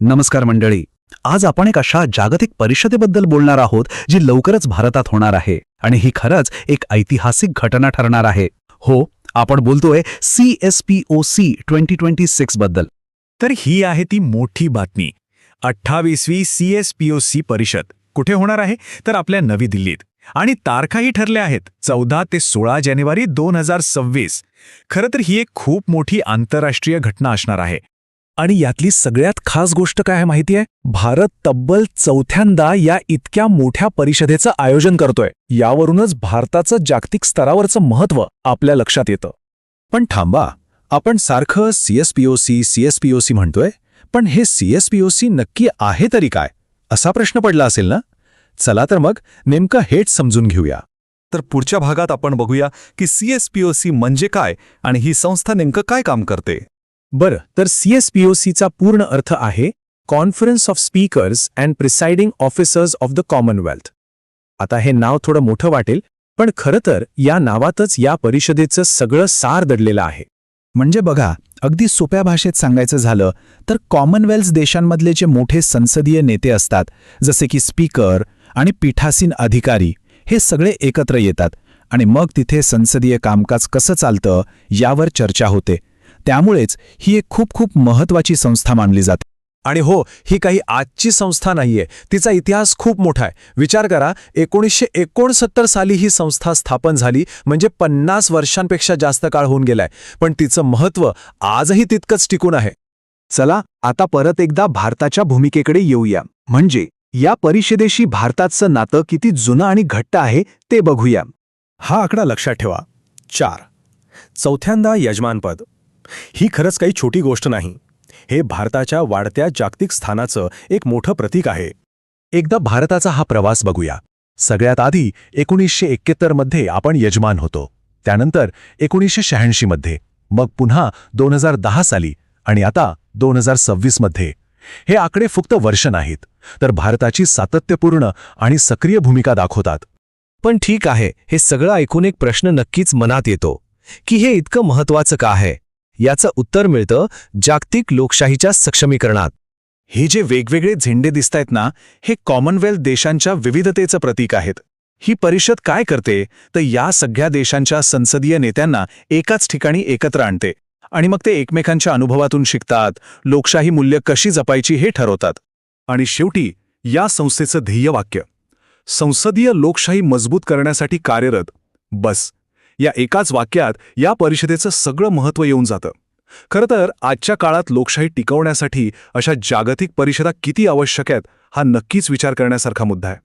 नमस्कार मंडळी. आज आपण एक अशा जागतिक परिषदेबद्दल बोलणार आहोत जी लवकरच भारतात होणार आहे आणि ही खरंच एक ऐतिहासिक घटना ठरणार आहे. हो आपण बोलतोय C S P O C twenty twenty सिक्सबद्दल. तर ही आहे ती मोठी बातमी. अठ्ठावीसवी C S P O C परिषद कुठे होणार आहे? तर आपल्या नवी दिल्लीत. आणि तारखाही ठरल्या आहेत चौदा ते सोळा जानेवारी दोन हजार सव्वीस. खरं तर ही एक खूप मोठी आंतरराष्ट्रीय घटना असणार आहे. आणि यातली सगळ्यात खास गोष्ट काय आहे माहिती आहे भारत तब्बल चौथ्यांदा या इतक्या मोठ्या परिषदेचं आयोजन करतोय. यावरूनच भारताचं जागतिक स्तरावरचं महत्त्व आपल्या लक्षात येतं. पण थांबा आपण सारखं सीएसपीओसी सीएसपीओसी म्हणतोय पण हे सीएसपीओसी नक्की आहे तरी काय? असा प्रश्न पडला असेल ना? चला तर मग नेमकं हेच समजून घेऊया. तर पुढच्या भागात आपण बघूया की सीएसपीओसी म्हणजे काय आणि ही संस्था नेमकं काय काम करते. बरं तर सीएसपीओसीचा पूर्ण अर्थ आहे conference of speakers and presiding officers of the Commonwealth आता हे नाव थोडं मोठं वाटेल पण खरं तर या नावातच या परिषदेचं सगळं सार दडलेलं आहे. म्हणजे बघा अगदी सोप्या भाषेत सांगायचं झालं तर कॉमनवेल्थ देशांमधले जे मोठे संसदीय नेते असतात जसे की स्पीकर आणि पीठासीन अधिकारी हे सगळे एकत्र येतात. आणि मग तिथे संसदीय कामकाज कसं चालतं यावर चर्चा होते. त्यामुळेच ही एक खूप खूप महत्वाची संस्था मानली जाते. आणि हो ही काही आजची संस्था नाहीये तिचा इतिहास खूप मोठा आहे. विचार करा एकोणीसशे एकोणसत्तर साली ही संस्था स्थापन झाली म्हणजे पन्नास वर्षांपेक्षा जास्त काळ होऊन गेलाय. पण तिचं महत्त्व आजही तितकंच टिकून आहे. चला आता परत एकदा भारताच्या भूमिकेकडे येऊया. म्हणजे या परिषदेशी भारताचं नातं किती जुनं आणि घट्ट आहे ते बघूया. हा आकडा लक्षात ठेवा. चार. चौथ्यांदा यजमानपद. ही खरंच काही छोटी गोष्ट नाही. हे भारताच्या वाढत्या जागतिक स्थानाचं एक मोठं प्रतीक आहे. एकदा भारताचा हा प्रवास बघूया. सगळ्यात आधी एकोणीसशे एक्क्याहत्तरमध्ये आपण यजमान होतो. त्यानंतर एकोणीसशे शहाऐंशीमध्ये मग पुन्हा दोन हजार दहा साली आणि आता दोन हजार सव्वीसमध्ये हे आकडे फक्त वर्ष नाहीत तर भारताची सातत्यपूर्ण आणि सक्रिय भूमिका दाखवतात. पण ठीक आहे हे सगळं ऐकून एक प्रश्न नक्कीच मनात येतो की हे इतकं महत्वाचं का आहे? याचं उत्तर मिळतं जागतिक लोकशाहीच्या सक्षमीकरणात. हे जे वेगवेगळे झेंडे दिसतायत ना हे कॉमनवेल्थ देशांच्या विविधतेचं प्रतीक आहेत. ही परिषद काय करते तर या सगळ्या देशांच्या संसदीय नेत्यांना एकाच ठिकाणी एकत्र आणते. आणि मग ते एकमेकांच्या अनुभवातून शिकतात लोकशाही मूल्य कशी जपायची हे ठरवतात. आणि शेवटी या संस्थेचं ध्येयवाक्य संसदीय लोकशाही मजबूत करण्यासाठी कार्यरत बस. या एकाच वाक्यात या परिषदेचं सगळं महत्त्व येऊन जातं. खरं तर आजच्या काळात लोकशाही टिकवण्यासाठी अशा जागतिक परिषदा किती आवश्यक आहेत हा नक्कीच विचार करण्यासारखा मुद्दा आहे.